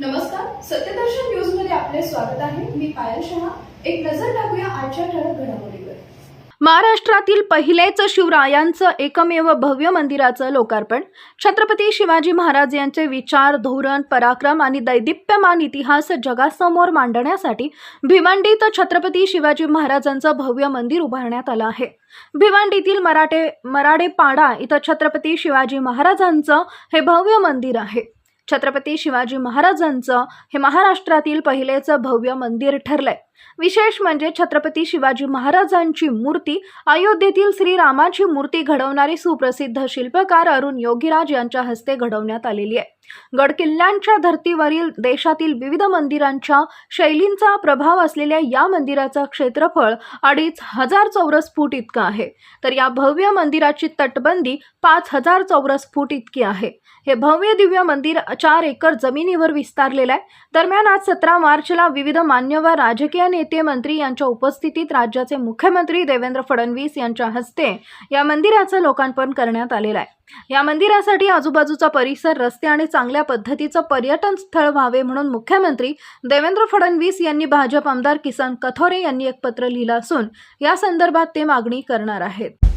नमस्कार सत्यदर्शन न्यूजमध्ये आपले स्वागत आहे. मी पायल शहा. एक नजर टाकूया आजच्या ठळक घडामोडीवर. महाराष्ट्रातील पहिलेच शिवरायांचं एकमेव भव्य मंदिराचं लोकार्पण. छत्रपती शिवाजी महाराज यांचे विचार धोरण पराक्रम आणि दैदिप्यमान इतिहास जगासमोर मांडण्यासाठी भिवंडीत छत्रपती शिवाजी महाराजांचं भव्य मंदिर उभारण्यात आलं आहे. भिवंडीतील मराठे मराडेपाडा इथं छत्रपती शिवाजी महाराजांचं हे भव्य मंदिर आहे. छत्रपती शिवाजी महाराजांचं हे महाराष्ट्रातील पहिलेचं भव्य मंदिर ठरलंय. विशेष म्हणजे छत्रपती शिवाजी महाराजांची मूर्ती अयोध्येतील श्रीरामाची मूर्ती घडवणारे सुप्रसिद्ध शिल्पकार अरुण योगीराज यांच्या हस्ते घडवण्यात आलेली आहे. गडकिल्ल्यांच्या धर्तीवरील देशातील विविध मंदिरांच्या शैलींचा प्रभाव असलेल्या या मंदिराचं क्षेत्रफळ अडीच हजार चौरस फूट इतकं आहे. तर या भव्य मंदिराची तटबंदी पाच हजार चौरस फूट इतकी आहे. हे भव्य दिव्य मंदिर चार एकर जमिनीवर विस्तारलेलं आहे. दरम्यान आज सतरा मार्चला विविध मान्यवर राजकीय नेते मंत्री यांच्या उपस्थितीत राज्याचे मुख्यमंत्री देवेंद्र फडणवीस यांच्या हस्ते या मंदिराचं लोकार्पण करण्यात आलेलं आहे. या मंदिरासाठी आजूबाजूचा परिसर रस्ते आणि चांगल्या पद्धतीचं पर्यटन स्थळ व्हावे म्हणून मुख्यमंत्री देवेंद्र फडणवीस यांनी भाजप आमदार किसन कथोरे यांनी एक पत्र लिहिलं असून या संदर्भात ते मागणी करणार आहेत.